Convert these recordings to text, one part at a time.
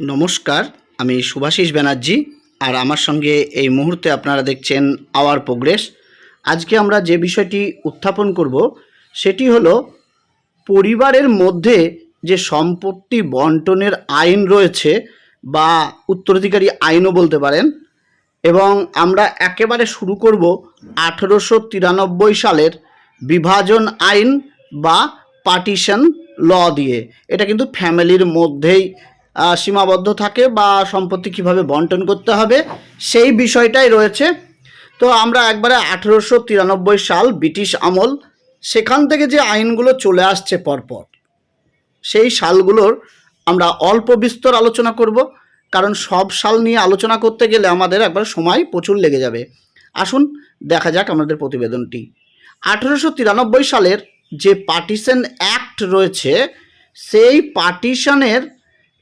নমস্কার, আমি সুভাষিস ব্যানার্জি আর আমার সঙ্গে এই মুহূর্তে আপনারা দেখছেন আওয়ার প্রোগ্রেস। আজকে আমরা যে বিষয়টি উত্থাপন করব, সেটি হলো পরিবারের মধ্যে যে সম্পত্তি বন্টনের আইন রয়েছে বা উত্তরাধিকারী আইনও বলতে পারেন এবং আমরা একেবারে শুরু করব আঠেরোশো তিরানব্বই সালের বিভাজন আইন বা পার্টিশন ল দিয়ে। এটা কিন্তু ফ্যামিলির মধ্যেই সীমাবদ্ধ থাকে বা সম্পত্তি কীভাবে বন্টন করতে হবে, সেই বিষয়টাই রয়েছে। তো আমরা একবারে আঠেরোশো তিরানব্বই সাল ব্রিটিশ আমল, সেখান থেকে যে আইনগুলো চলে আসছে পরপর, সেই সালগুলোর আমরা অল্প বিস্তর আলোচনা করব, কারণ সব সাল নিয়ে আলোচনা করতে গেলে আমাদের একবার সময় প্রচুর লেগে যাবে। আসুন, দেখা যাক আমাদের প্রতিবেদনটি। আঠেরোশো তিরানব্বই সালের যে পার্টিশন অ্যাক্ট রয়েছে, সেই পার্টিশনের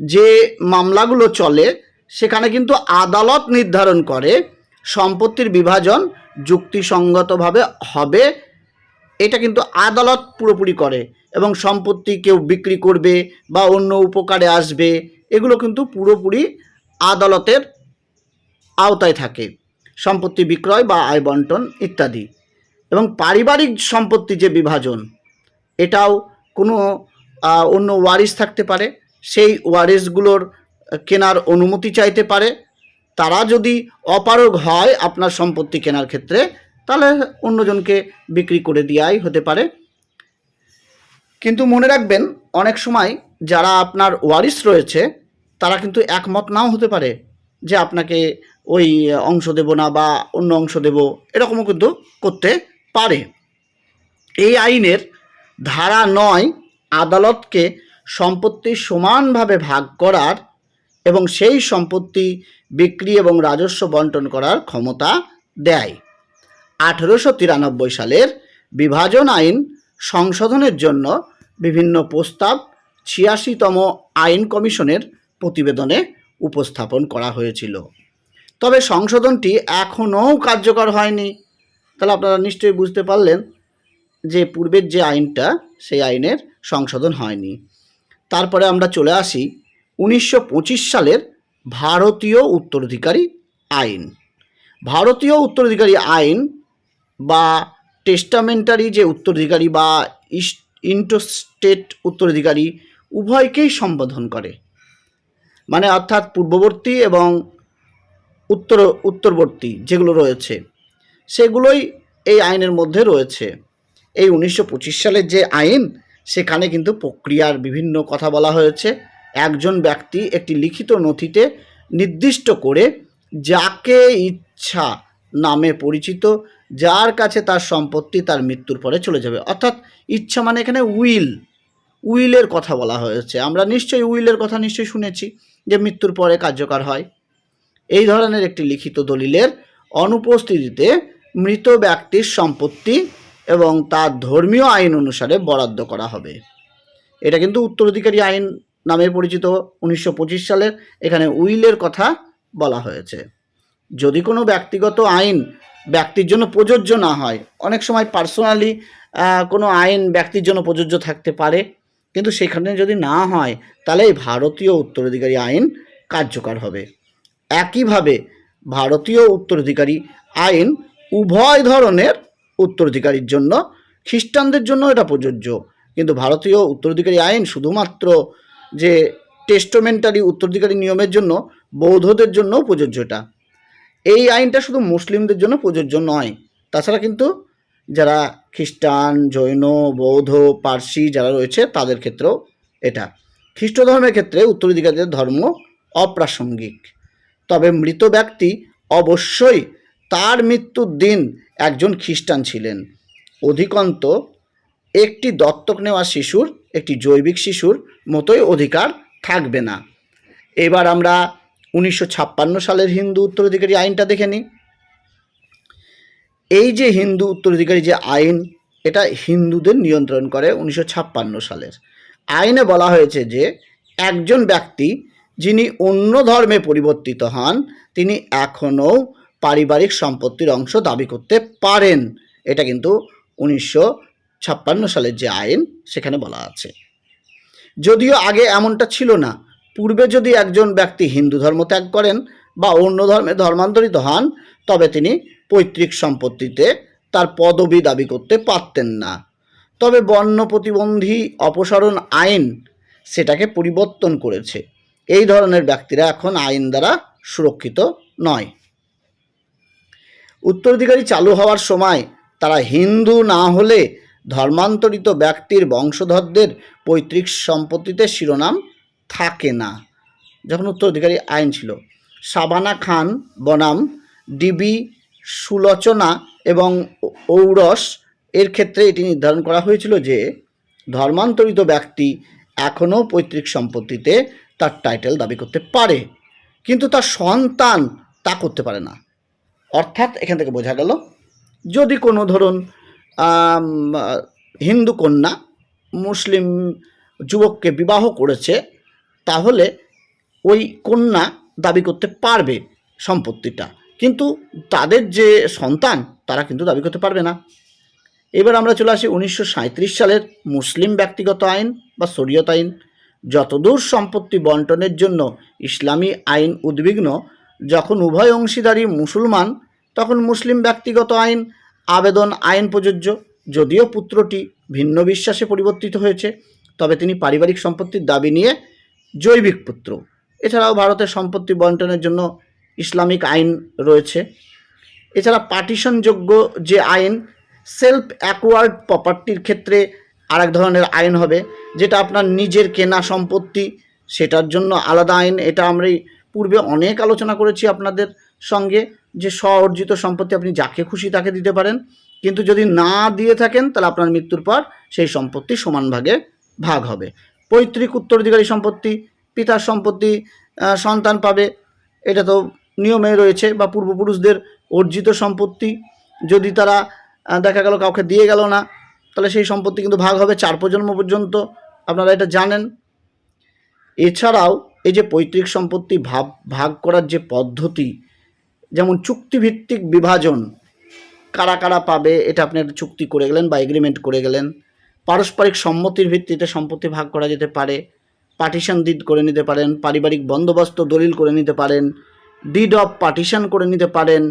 যে মামলাগুলো চলে, সেখানে কিন্তু আদালত নির্ধারণ করে সম্পত্তির বিভাজন যুক্তিসঙ্গতভাবে হবে। এটা কিন্তু আদালত পুরোপুরি করে এবং সম্পত্তি কেউ বিক্রি করবে বা অন্য উপকারে আসবে, এগুলো কিন্তু পুরোপুরি আদালতের আওতায় থাকে। সম্পত্তি বিক্রয় বা আয় বন্টন ইত্যাদি। এবং পারিবারিক সম্পত্তি যে বিভাজন, এটাও কোনো অন্য ওয়ারিশ থাকতে পারে। সেই ওয়ারিশগুলোর কেনার অনুমতি চাইতে পারে। তারা যদি অপারগ হয় আপনার সম্পত্তি কেনার ক্ষেত্রে, তাহলে অন্যজনকে বিক্রি করে দেওয়াই হতে পারে। কিন্তু মনে রাখবেন, অনেক সময় যারা আপনার ওয়ারিশ রয়েছে, তারা কিন্তু একমত নাও হতে পারে যে আপনাকে ওই অংশ দেব না বা অন্য অংশ দেব, এরকমও কিন্তু করতে পারে। এই আইনের ধারা নয় আদালতকে সম্পত্তি সমানভাবে ভাগ করার এবং সেই সম্পত্তি বিক্রি এবং রাজস্ব বন্টন করার ক্ষমতা দেয়। আঠেরোশো তিরানব্বই সালের বিভাজন আইন সংশোধনের জন্য বিভিন্ন প্রস্তাব ছিয়াশিতম আইন কমিশনের প্রতিবেদনে উপস্থাপন করা হয়েছিল। তবে সংশোধনটি এখনও কার্যকর হয়নি। তাহলে আপনারা নিশ্চয়ই বুঝতে পারলেন যে পূর্বের যে আইনটা, সেই আইনের সংশোধন হয়নি। তারপরে আমরা চলে আসি উনিশশো পঁচিশ সালের ভারতীয় উত্তরাধিকারী আইন। ভারতীয় উত্তরাধিকারী আইন বা টেস্টামেন্টারি যে উত্তরাধিকারী বা ইন্টোস্টেট উত্তরাধিকারী উভয়কেই সম্বোধন করে। মানে অর্থাৎ পূর্ববর্তী এবং উত্তর, উত্তরবর্তী যেগুলো রয়েছে, সেগুলোই এই আইনের মধ্যে রয়েছে। এই উনিশশো পঁচিশ সালের যে আইন সেখানে কিন্তু প্রক্রিয়ার বিভিন্ন কথা বলা হয়েছে। একজন ব্যক্তি একটি লিখিত নথিতে নির্দিষ্ট করে যাকে ইচ্ছা নামে পরিচিত, যার কাছে তার সম্পত্তি তার মৃত্যুর পরে চলে যাবে। অর্থাৎ ইচ্ছা মানে এখানে উইল। উইলের কথা বলা হয়েছে। আমরা নিশ্চয়ই উইলের কথা নিশ্চয়ই শুনেছি যে মৃত্যুর পরে কার্যকর হয়। এই ধরনের একটি লিখিত দলিলের অনুপস্থিতিতে মৃত ব্যক্তির সম্পত্তি এবং তার ধর্মীয় আইন অনুসারে বরাদ্দ করা হবে। এটা কিন্তু উত্তরাধিকারী আইন নামে পরিচিত। উনিশশো পঁচিশ সালের এখানে উইলের কথা বলা হয়েছে। যদি কোনো ব্যক্তিগত আইন ব্যক্তির জন্য প্রযোজ্য না হয়, অনেক সময় পার্সোনালি কোনো আইন ব্যক্তির জন্য প্রযোজ্য থাকতে পারে। কিন্তু সেখানে যদি না হয়, তাহলে এই ভারতীয় উত্তরাধিকারী আইন কার্যকর হবে। একইভাবে ভারতীয় উত্তরাধিকারী আইন উভয় ধরনের উত্তরাধিকারীর জন্য, খ্রিস্টানদের জন্য এটা প্রযোজ্য। কিন্তু ভারতীয় উত্তরাধিকারী আইন শুধুমাত্র যে টেস্টোমেন্টারি উত্তরাধিকারী নিয়মের জন্য, বৌদ্ধদের জন্যও প্রযোজ্য এটা। এই আইনটা শুধু মুসলিমদের জন্য প্রযোজ্য নয়। তাছাড়া কিন্তু যারা খ্রিস্টান, জৈন, বৌদ্ধ, পার্সি যারা রয়েছে, তাদের ক্ষেত্রেও এটা। খ্রিস্ট ধর্মের ক্ষেত্রে উত্তরাধিকারীদের ধর্ম অপ্রাসঙ্গিক। তবে মৃত ব্যক্তি অবশ্যই তার মৃত্যুর দিন একজন খ্রিস্টান ছিলেন। অধিকন্ত একটি দত্তক নেওয়া শিশুর, একটি জৈবিক শিশুর মতোই অধিকার থাকবে না। এবার আমরা উনিশশো ছাপ্পান্ন সালের হিন্দু উত্তরাধিকারী আইনটা দেখে নিই। এই যে হিন্দু উত্তরাধিকারী যে আইন, এটা হিন্দুদের নিয়ন্ত্রণ করে উনিশশো ছাপ্পান্ন সালের। আইনে বলা হয়েছে যে একজন ব্যক্তি যিনি অন্য ধর্মে পরিবর্তিত হন, তিনি এখনও পারিবারিক সম্পত্তির অংশ দাবি করতে পারেন। এটা কিন্তু উনিশশো ছাপ্পান্ন সালের যে আইন, সেখানে বলা আছে। যদিও আগে এমনটা ছিল না। পূর্বে যদি একজন ব্যক্তি হিন্দু ধর্ম ত্যাগ করেন বা অন্য ধর্মে ধর্মান্তরিত হন, তবে তিনি পৈতৃক সম্পত্তিতে তার পদবি দাবি করতে পারতেন না। তবে বর্ণ প্রতিবন্ধী অপসারণ আইন সেটাকে পরিবর্তন করেছে। এই ধরনের ব্যক্তিরা এখন আইন দ্বারা সুরক্ষিত নয়। উত্তরাধিকারী চালু হওয়ার সময় তারা হিন্দু না হলে ধর্মান্তরিত ব্যক্তির বংশধরদের পৈতৃক সম্পত্তিতে শিরোনাম থাকে না। যখন উত্তরাধিকারী আইন ছিল, সাবানা খান বনাম, ডিবি সুলোচনা এবং ঔরস এর ক্ষেত্রে এটি নির্ধারণ করা হয়েছিল যে ধর্মান্তরিত ব্যক্তি এখনও পৈতৃক সম্পত্তিতে তার টাইটেল দাবি করতে পারে, কিন্তু তার সন্তান তা করতে পারে না। অর্থাৎ এখান থেকে বোঝা গেল, যদি কোনো ধরুন হিন্দু কন্যা মুসলিম যুবককে বিবাহ করেছে, তাহলে ওই কন্যা দাবি করতে পারবে সম্পত্তিটা। কিন্তু তাদের যে সন্তান, তারা কিন্তু দাবি করতে পারবে না। এবার আমরা চলে আসি উনিশশো সাঁইত্রিশ সালের মুসলিম ব্যক্তিগত আইন বা শরীয়ত আইন। যতদূর সম্পত্তি বন্টনের জন্য ইসলামী আইন উদ্বিগ্ন যখন উভয় অংশীদারি মুসলমান, তখন মুসলিম ব্যক্তিগত আইন, আবেদন, আইন প্রযোজ্য। যদিও পুত্রটি ভিন্ন বিশ্বাসে পরিবর্তিত হয়েছে, তবে তিনি পারিবারিক সম্পত্তির দাবি নিয়ে জৈবিক পুত্র। এছাড়াও ভারতের সম্পত্তি বন্টনের জন্য ইসলামিক আইন রয়েছে। এছাড়া পার্টিশনযোগ্য যে আইন, সেলফ অ্যাকোয়ার্ড প্রপার্টির ক্ষেত্রে আরেক ধরনের আইন হবে, যেটা আপনার নিজের কেনা সম্পত্তি, সেটার জন্য আলাদা আইন, এটা আমরা পূর্বে অনেক আলোচনা করেছি আপনাদের সঙ্গে যে স্ব অর্জিত সম্পত্তি আপনি যাকে খুশি তাকে দিতে পারেন। কিন্তু যদি না দিয়ে থাকেন, তাহলে আপনার মৃত্যুর পর সেই সম্পত্তি সমান ভাগে ভাগ হবে। পৈতৃক উত্তরাধিকারী সম্পত্তি, পিতার সম্পত্তি সন্তান পাবে। এটা তো নিয়মে রয়েছে বা পূর্বপুরুষদের অর্জিত সম্পত্তি। যদি তারা দেখা গেল কাউকে দিয়ে গেল না, তাহলে সেই সম্পত্তি কিন্তু ভাগ হবে চার প্রজন্ম পর্যন্ত। আপনারা এটা জানেন। এছাড়াও এই যে পৈতৃক সম্পত্তি ভাব, ভাগ করার যে পদ্ধতি, যেমন চুক্তিভিত্তিক বিভাজন, কারা কারা পাবে এটা আপনি একটা চুক্তি করে গেলেন বা এগ্রিমেন্ট করে গেলেন, পারস্পরিক সম্মতির ভিত্তিতে সম্পত্তি ভাগ করা যেতে পারে পার্টিশন ডিড করে নিতে পারেন, পারিবারিক বন্দোবস্ত দলিল করে নিতে পারেন ডিড অফ পার্টিশন করে নিতে পারেন,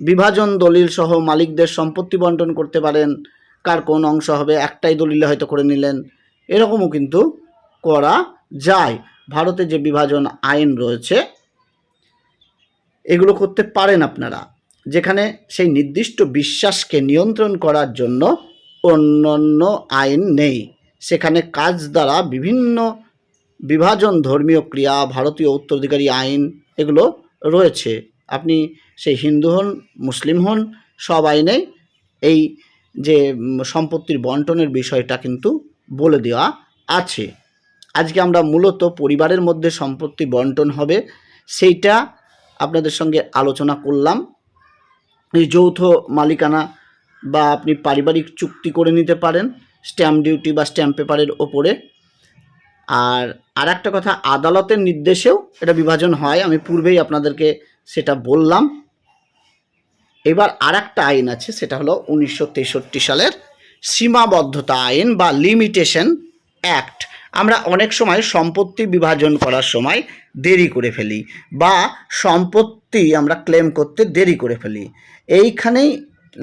বিভাজন দলিল সহ মালিকদের সম্পত্তি বন্টন করতে পারেন, কার কোন অংশ হবে, একটাই দলিলে হয়তো করে নিলেন, এরকমও কিন্তু করা যায়। ভারতে যে বিভাজন আইন রয়েছে, এগুলো করতে পারেন আপনারা। যেখানে সেই নির্দিষ্ট বিশ্বাসকে নিয়ন্ত্রণ করার জন্য অন্যান্য আইন নেই। সেখানে কাজ দ্বারা বিভিন্ন বিভাজন ধর্মীয় ক্রিয়া, ভারতীয় উত্তরাধিকারী আইন এগুলো রয়েছে। আপনি সেই হিন্দু হন, মুসলিম হন, সব আইনেই এই যে সম্পত্তির বন্টনের বিষয়টা কিন্তু বলে দেওয়া আছে। আজকে আমরা মূলত পরিবারের মধ্যে সম্পত্তি বন্টন হবে, সেইটা আপনাদের সঙ্গে আলোচনা করলাম। এই যৌথ মালিকানা বা আপনি পারিবারিক চুক্তি করে নিতে পারেন স্ট্যাম্প ডিউটি বা স্ট্যাম্প পেপারের ওপরে। আর আর একটা কথা, আদালতের নির্দেশেও এটা বিভাজন হয়, আমি পূর্বেই আপনাদেরকে সেটা বললাম। এবার আর একটা আইন আছে, সেটা হলো উনিশশো তেষট্টি সালের সীমাবদ্ধতা আইন বা লিমিটেশন অ্যাক্ট আমরা অনেক সময় সম্পত্তি বিভাজন করার সময় দেরি করে ফেলি বা সম্পত্তি আমরা ক্লেম করতে দেরি করে ফেলি। এইখানেই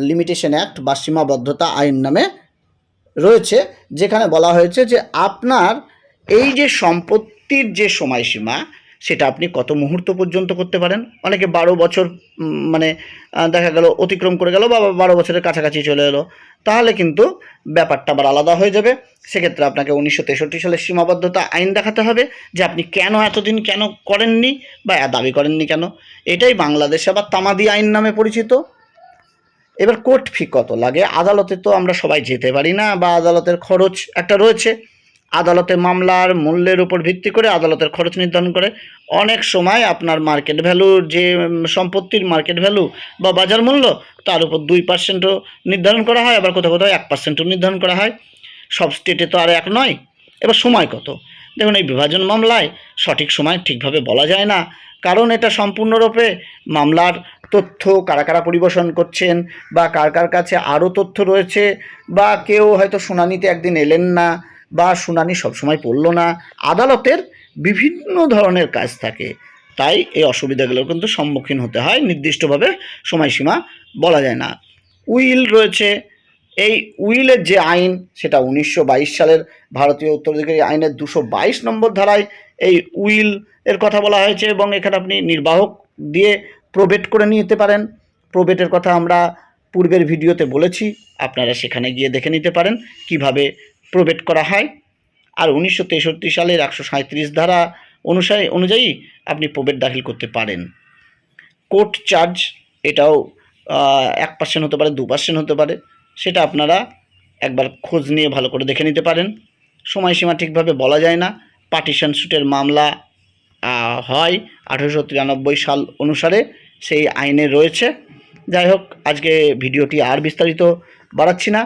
লিমিটেশন অ্যাক্ট বা সীমাবদ্ধতা আইন নামে রয়েছে, যেখানে বলা হয়েছে যে আপনার এই যে সম্পত্তির যে সময়সীমা সেটা আপনি কত মুহূর্ত পর্যন্ত করতে পারেন? অনেকে বারো বছর মানে দেখা গেল অতিক্রম করে গেল বা বারো বছরের কাছাকাছি চলে এলো। তাহলে কিন্তু ব্যাপারটা আবার আলাদা হয়ে যাবে। সেক্ষেত্রে আপনাকে উনিশশো তেষট্টি সালের সীমাবদ্ধতা আইন দেখাতে হবে যে আপনি কেন এতদিন কেন করেননি বা দাবি করেননি কেন। এটাই বাংলাদেশে আবার তামাদি আইন নামে পরিচিত। এবার কোর্ট ফি কত লাগে? আদালতে তো আমরা সবাই যেতে পারি না বা আদালতের খরচ একটা রয়েছে। আদালতে মামলার মূল্যের উপর ভিত্তি করে আদালতের খরচ নির্ধারণ করে। অনেক সময় আপনার মার্কেট ভ্যালু যে সম্পত্তির মার্কেট ভ্যালু বা বাজার মূল্য, তার উপর দুই পার্সেন্টও নির্ধারণ করা হয়, আবার কোথাও কোথাও এক পার্সেন্টও নির্ধারণ করা হয়। সব স্টেটে তো আর এক নয়। এবার সময় কত? দেখুন, এই বিভাজন মামলায় সঠিক সময় ঠিকভাবে বলা যায় না। কারণ এটা সম্পূর্ণরূপে মামলার তথ্য কারা কারা পরিবেশন করছেন বা কার কার কাছে আরও তথ্য রয়েছে বা কেউ হয়তো শুনানিতে একদিন এলেন না। বা শুনানি সবসময় পড়ল না। আদালতের বিভিন্ন ধরনের কাজ থাকে। তাই এই অসুবিধাগুলোর কিন্তু সম্মুখীন হতে হয়। নির্দিষ্টভাবে সময়সীমা বলা যায় না। উইল রয়েছে। এই উইলের যে আইন, সেটা উনিশশো বাইশ সালের ভারতীয় উত্তরাধিকারী আইনের দুশো নম্বর ধারায় এই উইল এর কথা বলা হয়েছে এবং এখানে আপনি নির্বাহক দিয়ে প্রবেট করে নিতে পারেন। প্রবেটের কথা আমরা পূর্বের ভিডিওতে বলেছি। আপনারা সেখানে গিয়ে দেখে নিতে পারেন। কীভাবে প্রবেট করা হয়। আর উনিশশো তেষট্টি সালের একশো সাঁত্রিশ ধারা অনুসারে, অনুযায়ী আপনি প্রবেট দাখিল করতে পারেন। কোর্ট চার্জ এটাও এক পার্সেন্ট হতে পারে, দু পার্সেন্ট হতে পারে, সেটা আপনারা একবার খোঁজ নিয়ে ভালো করে দেখে নিতে পারেন। সময়সীমা ঠিকভাবে বলা যায় না। পার্টিশন সুটের মামলা হয় আঠেরোশো তিরানব্বই সাল অনুসারে, সেই আইনে রয়েছে। যাই হোক, আজকে ভিডিওটি আর বিস্তারিত বাড়াচ্ছি না।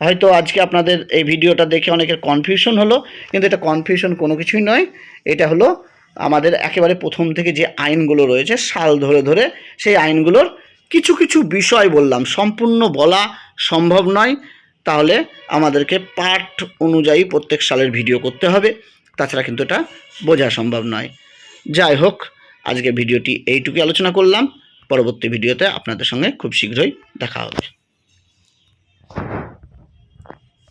হয়তো আজকে আপনাদের এই ভিডিওটা দেখে অনেকের কনফিউশন হলো, কিন্তু এটা কনফিউশন কোনো কিছুই নয়। এটা হলো আমাদের একেবারে প্রথম থেকে যে আইনগুলো রয়েছে, সাল ধরে ধরে সেই আইনগুলোর কিছু কিছু বিষয় বললাম। সম্পূর্ণ বলা সম্ভব নয়। তাহলে আমাদেরকে পাঠ অনুযায়ী প্রত্যেক সালের ভিডিও করতে হবে। তাছাড়া কিন্তু এটা বোঝা সম্ভব নয়। যাই হোক, আজকে ভিডিওটি এইটুকুই আলোচনা করলাম। পরবর্তী ভিডিওতে আপনাদের সঙ্গে খুব শীঘ্রই দেখা হবে।